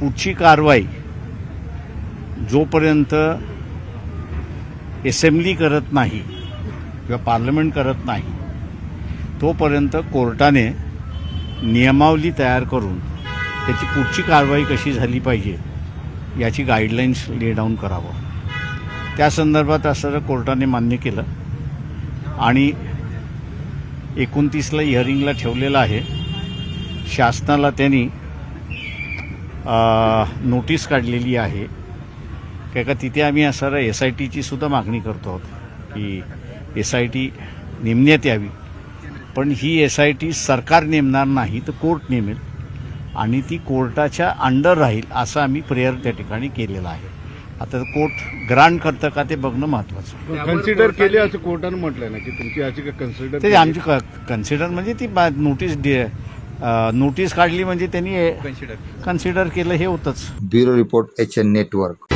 पुढची कारवाई जोपर्यंत असेंब्ली करत नाही किंवा पार्लमेंट करत नाही तोपर्यंत कोर्टाने नियमावली तयार करून त्याची पुढची कारवाई कशी झाली पाहिजे याची गाईडलाईन्स ले डाऊन करावं. त्या संदर्भात असं कोर्टाने मान्य केलं आणि एकोणतीसला हिअरिंगला ठेवलेलं आहे. शासनाला त्यांनी नोटीस काढलेली आहे. काय का तिथे आम्ही असं एस आय टीची सुद्धा मागणी करतो आहोत की एस आय टी नेमण्यात यावी. पण ही एस आय टी सरकार नेमणार नाही तर कोर्ट नेमेल आणि ती कोर्टाच्या अंडर राहील असं आम्ही प्रेयर त्या ठिकाणी केलेलं आहे. आता कोर्ट ग्रांट करतं का ते बघणं महत्त्वाचं कन्सिडर केले असं कोर्टानं म्हटलंय ना की तुमची याचिका कन्सिडर ते आमची कन्सिडर म्हणजे ती बा- नोटीस नोटीस काढली म्हणजे त्यांनी कन्सिडर केलं हे होतंच. Bureau report H N network.